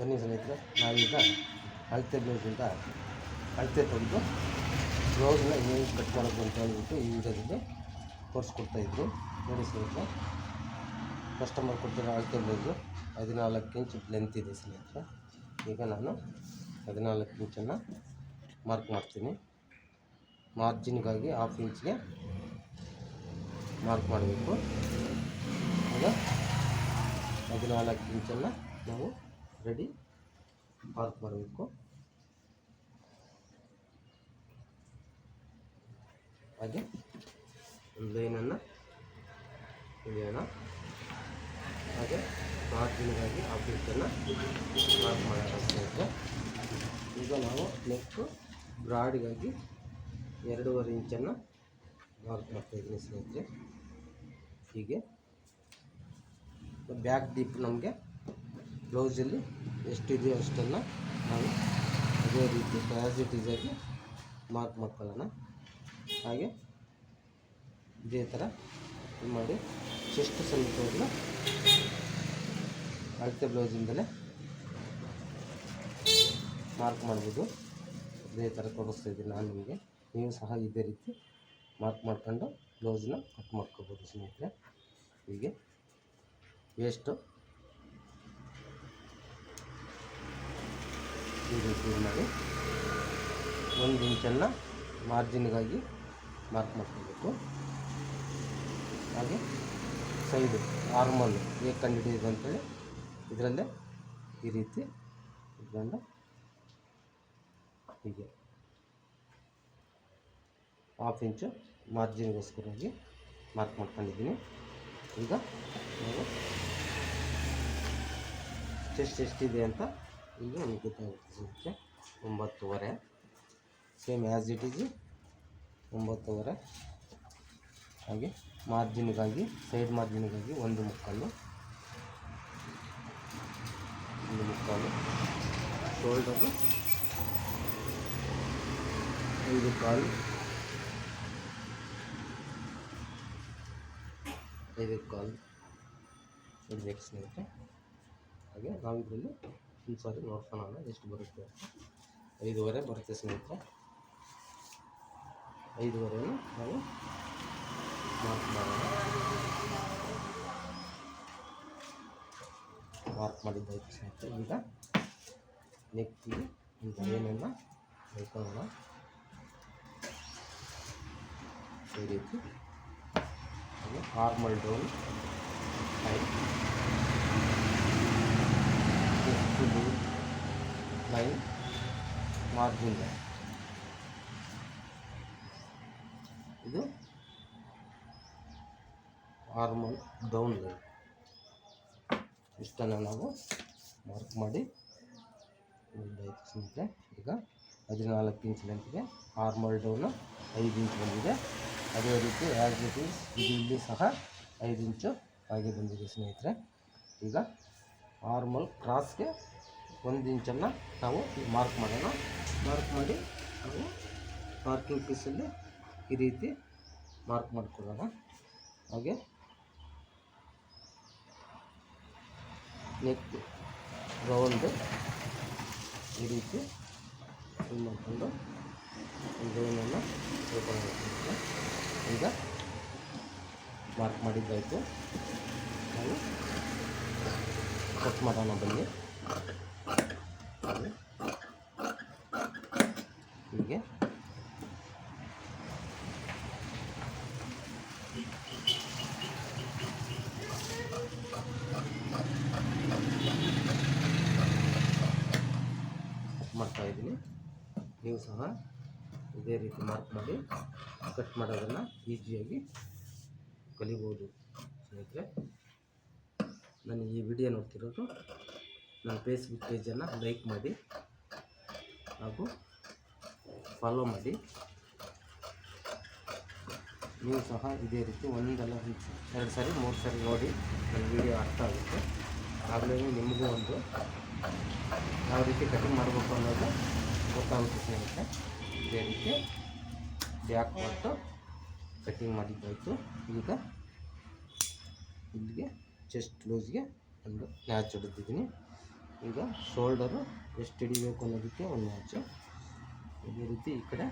ಬನ್ನಿ ಸ್ನೇಹಿತರೆ, ನಾವೀಗ ಅಳತೆ ಬ್ಲೌಸಿಂದ ಅಳತೆ ತೆಗೆದು ಬ್ಲೌಸ್ನ ಹೇಗೆ ಕಟ್ ಮಾಡೋದು ಅಂತ ಹೇಳ್ಬಿಟ್ಟು ಈ ವಿಡಿಯೋದಲ್ಲಿ ತೋರಿಸ್ಕೊಡ್ತಾಯಿದ್ರು ನೋಡಿ ಸ್ನೇಹಿತರೆ ಕಸ್ಟಮರ್ ಕೊಟ್ಟಿರೋ ಅಳತೆ ಬ್ಲೌಸು ಹದಿನಾಲ್ಕು ಇಂಚ್ ಲೆಂತ್ ಇದೆ ಸ್ನೇಹಿತರೆ. ಈಗ ನಾನು ಹದಿನಾಲ್ಕು ಇಂಚನ್ನು ಮಾರ್ಕ್ ಮಾಡ್ತೀನಿ. ಮಾರ್ಜಿನ್ಗಾಗಿ ಹಾಫ್ ಇಂಚ್ಗೆ ಮಾರ್ಕ್ ಮಾಡಬೇಕು. ಈಗ ಹದಿನಾಲ್ಕು ಇಂಚನ್ನು ನಾವು ರೆಡಿ. ಪಾರ್ಕ್ ಮಾಡಬೇಕು ಹಾಗೆ ಲೈನನ್ನು ಇಳಿಯೋಣ ಹಾಗೆ ಮಾರ್ಜಿನ್ಗಾಗಿ ಆಫೀಸನ್ನು ಮಾರ್ಕ್ ಮಾಡೋಕ್ಕಾಗುತ್ತೆ ಈಗ ನಾವು ನೆಕ್ಸ್ಟು ಬ್ರಾಡ್ಗಾಗಿ ಎರಡೂವರೆ ಇಂಚನ್ನು ಮಾರ್ಕ್ ಮಾಡ್ತಾಯಿದ್ದೀನಿ ಸ್ನೇಹಿತರೆ. ಹೀಗೆ. ಬ್ಯಾಕ್ ಡೀಪ್ ನಮಗೆ ಬ್ಲೌಸಲ್ಲಿ ಎಷ್ಟಿದೆಯೋ ಅಷ್ಟನ್ನು ನಾವು ಅದೇ ರೀತಿ ಆ್ಯಸ್ ಇಟ್ ಮಾರ್ಕ್ ಮಾಡ್ಕೊಳ್ಳೋಣ. ಹಾಗೆ ಇದೇ ಥರ ಇದು ಮಾಡಿ ಚೆಸ್ಟ್ ಸಮೇತವನ್ನು ಅಳತೆ ಬ್ಲೌಸಿಂದಲೇ ಮಾರ್ಕ್ ಮಾಡ್ಬೋದು. ಇದೇ ಥರ ತೋರಿಸ್ತಾ ಇದ್ದೀನಿ ನಾನು ನಿಮಗೆ. ನೀವು ಸಹ ಇದೇ ರೀತಿ ಮಾರ್ಕ್ ಮಾಡ್ಕೊಂಡು ಬ್ಲೌಸನ್ನ ಕಟ್ ಮಾಡ್ಕೋಬೋದು ಸ್ನೇಹಿತರೆ. ಹೀಗೆ ವೇಸ್ಟು ಇದು ಮಾಡಿ. ಒಂದು ಇಂಚನ್ನು ಮಾರ್ಜಿನ್ಗಾಗಿ ಮಾರ್ಕ್ ಮಾಡ್ಕೋಬೇಕು. ಹಾಗೆ ಸೈಡು ನಾರ್ಮಲ್ ಹೇಗೆ ಕಂಡುಹಿಡಿಯೋದು ಅಂತೇಳಿ ಇದರಲ್ಲೇ ಈ ರೀತಿ ಇದನ್ನು ಹೀಗೆ. ಹಾಫ್ ಇಂಚು ಮಾರ್ಜಿನ್ಗೋಸ್ಕರವಾಗಿ ಮಾರ್ಕ್ ಮಾಡ್ಕೊಂಡಿದ್ದೀನಿ. ಈಗ ನಾವು ಚೆಸ್ಟ್ ಎಷ್ಟಿದೆ ಅಂತ ಈಗ ನಮಗೆ ಗೊತ್ತಾಗುತ್ತೆ ಒಂಬತ್ತುವರೆ. ಸೇಮ್ ಆ್ಯಸ್ ಇಟ್ ಈಸ್ ಒಂಬತ್ತುವರೆ. ಹಾಗೆ ಮಾರ್ಜಿನ್ಗಾಗಿ ಸೈಡ್ ಮಾರ್ಜಿನ್ಗಾಗಿ ಒಂದು ಮುಕ್ಕಾಲು. ಒಂದು ಮುಕ್ಕಾಲು. ಶೋಲ್ಡರು ಐದು ಕಾಲು. ಐದು ಕಾಲು. ಇಡಬೇಕು ಸ್ನೇಹಿತರೆ ಹಾಗೆ ನಾವು ಇದರಲ್ಲಿ ಸಾರಿ ನೋಡ್ಕೊಳ್ಳೋಣ ಎಷ್ಟು ಬರುತ್ತೆ? ಐದೂವರೆ ಬರುತ್ತೆ ಸ್ನೇಹಿತರೆ. ಐದೂವರೆನೂ ನಾವು ಮಾರ್ಕ್ ಮಾಡೋಣ. ಮಾರ್ಕ್ ಮಾಡಿದ್ದಾಯ್ತು ಸ್ನೇಹಿತರೆ. ಈಗ ನೆಕ್ಕಿಗೆ ಒಂದು ಏನೆಲ್ಲ ಹೇಳ್ಕೊಳ್ಳೋಣ ಈ ರೀತಿ. Normal down height line margin line ಇದು ಆರ್ಮಲ್ ಡೌನ್ ಇಷ್ಟನ್ನು ನಾವು ಮಾರ್ಕ್ ಮಾಡಿ ಒಂದಾಯ್ತು ಸ್ನೇಹಿತರೆ. ಈಗ ಹದಿನಾಲ್ಕು ಇಂಚ್ ಲೆಂತ್ಗೆ ಆರ್ಮಲ್ ಡೌನು ಐದು ಇಂಚ್ ಬಂದಿದೆ. ಅದೇ ರೀತಿ ಆ್ಯಸ್ ಇಟ್ ಈಸ್ ಇಲ್ಲಿ ಸಹ ಐದು ಇಂಚು ಹಾಗೆ ಬಂದಿದೆ ಸ್ನೇಹಿತರೆ. ಈಗ ನಾರ್ಮಲ್ ಕ್ರಾಸ್ಗೆ ಒಂದು ಇಂಚನ್ನು ನಾವು ಮಾರ್ಕ್ ಮಾಡೋಣ. ಮಾರ್ಕ್ ಮಾಡಿ ನಾವು ಮಾರ್ಕಿಂಗ್ ಪೀಸಲ್ಲಿ ಈ ರೀತಿ ಮಾರ್ಕ್ ಮಾಡ್ಕೊಳ್ಳೋಣ. ಹಾಗೆ. ನೆಕ್ ರೌಂಡು ಈ ರೀತಿ ಫುಲ್ ಮಾಡಿಕೊಂಡು ತಿಳ್ಕೊಳ್ಳೋಣ ಈಗ ಮಾರ್ಕ್ ಮಾಡಿದ್ದಾಯಿತು. ನಾವು ಕಟ್ ಮಾಡೋಣ ಬನ್ನಿ. ಹೀಗೆ. ಮಾಡ್ತಾ ಇದ್ದೀನಿ. ನೀವು ಸಹ ಇದೇ ರೀತಿ ಮಾರ್ಕ್ ಮಾಡಿ ಕಟ್ ಮಾಡೋದನ್ನು ಈಸಿಯಾಗಿ ಕಲಿಬೋದು ಸ್ನೇಹಿತರೆ. ನಾನು ಈ ವಿಡಿಯೋ ನೋಡ್ತಿರೋದು ನನ್ನ ಫೇಸ್ಬುಕ್ ಪೇಜನ್ನು ಲೈಕ್ ಮಾಡಿ ಹಾಗೂ ಫಾಲೋ ಮಾಡಿ. ನೀವು ಸಹ ಇದೇ ರೀತಿ ಒಂದಲ್ಲ ಎರಡು ಸಾರಿ, ಮೂರು ಸಾರಿ ನೋಡಿ ನನ್ನ ವಿಡಿಯೋ ಅರ್ಥ ಆಗುತ್ತೆ. ಆಗಲೇ ನಿಮಗೂ ಒಂದು ಯಾವ ರೀತಿ ಕಟಿಂಗ್ ಮಾಡಬೇಕು ಅನ್ನೋದು ಗೊತ್ತಾಗುತ್ತೆ ಸ್ನೇಹಿತರೆ ಇದೇ ರೀತಿ ಬ್ಯಾಕ್ ಕೊಟ್ಟು ಕಟಿಂಗ್ ಮಾಡಿದ್ದಾಯಿತು ಈಗ ಇಲ್ಲಿಗೆ ಚೆಸ್ಟ್ ಲೂಸ್ಗೆ ಒಂದು ಮ್ಯಾಚ್ ಹೊಡೆದಿದ್ದೀನಿ. ಈಗ ಶೋಲ್ಡರು ಎಷ್ಟು ಹಿಡಿಬೇಕು ಅನ್ನೋದಕ್ಕೆ ಒಂದು ಮ್ಯಾಚು ಇದೇ ರೀತಿ ಈ ಕಡೆ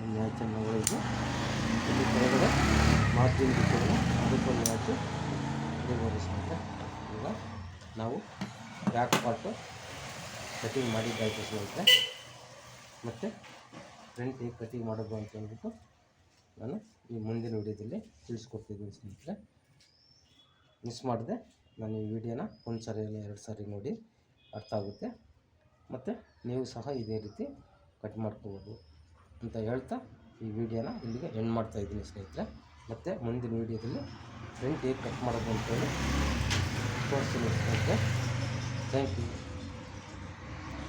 ಒಂದು ಮ್ಯಾಚನ್ನು ಹೊಡೆದು ಇಲ್ಲಿ ಕೆಳಗಡೆ ಮಾರ್ಜಿನ್ ಬಿಟ್ಟಿದ್ರೆ ಅದಕ್ಕೊಂದು ಮ್ಯಾಚು ಸ್ನೇಹಿತರೆ ಈಗ ನಾವು ಬ್ಯಾಕ್ ಪಾರ್ಟು ಕಟಿಂಗ್ ಮಾಡಿದ್ದಾಯಿತು ಸ್ನೇಹಿತರೆ. ಮತ್ತು ಫ್ರಂಟ್ ಹೇಗೆ ಕಟಿಂಗ್ ಮಾಡೋದು ಅಂತ ಅಂದ್ಬಿಟ್ಟು ನಾನು ಈ ಮುಂದಿನ ವಿಡಿಯೋದಲ್ಲಿ ತಿಳಿಸ್ಕೊಡ್ತಿದ್ದೀನಿ ಸ್ನೇಹಿತರೆ. ಮಿಸ್ ಮಾಡಿದೆ. ನಾನು ಈ ವಿಡಿಯೋನ ಒಂದು ಸಾರಿ ಎರಡು ಸಾರಿ ನೋಡಿ ಅರ್ಥ ಆಗುತ್ತೆ. ಮತ್ತು ನೀವು ಸಹ ಇದೇ ರೀತಿ ಕಟ್ ಮಾಡ್ಕೋಬೋದು ಅಂತ ಹೇಳ್ತಾ ಈ ವಿಡಿಯೋನ ಇಲ್ಲಿಗೆ ಎಂಡ್ ಮಾಡ್ತಾ ಇದ್ದೀನಿ ಸ್ನೇಹಿತರೆ. ಮತ್ತು ಮುಂದಿನ ವಿಡಿಯೋದಲ್ಲಿ ಫ್ರೆಂಡ್ ಹೇಗೆ ಕಟ್ ಮಾಡೋದು ಅಂತೇಳಿ ತೋರಿಸ್ತೀನಿ ಸ್ನೇಹಿತರೆ. Thank you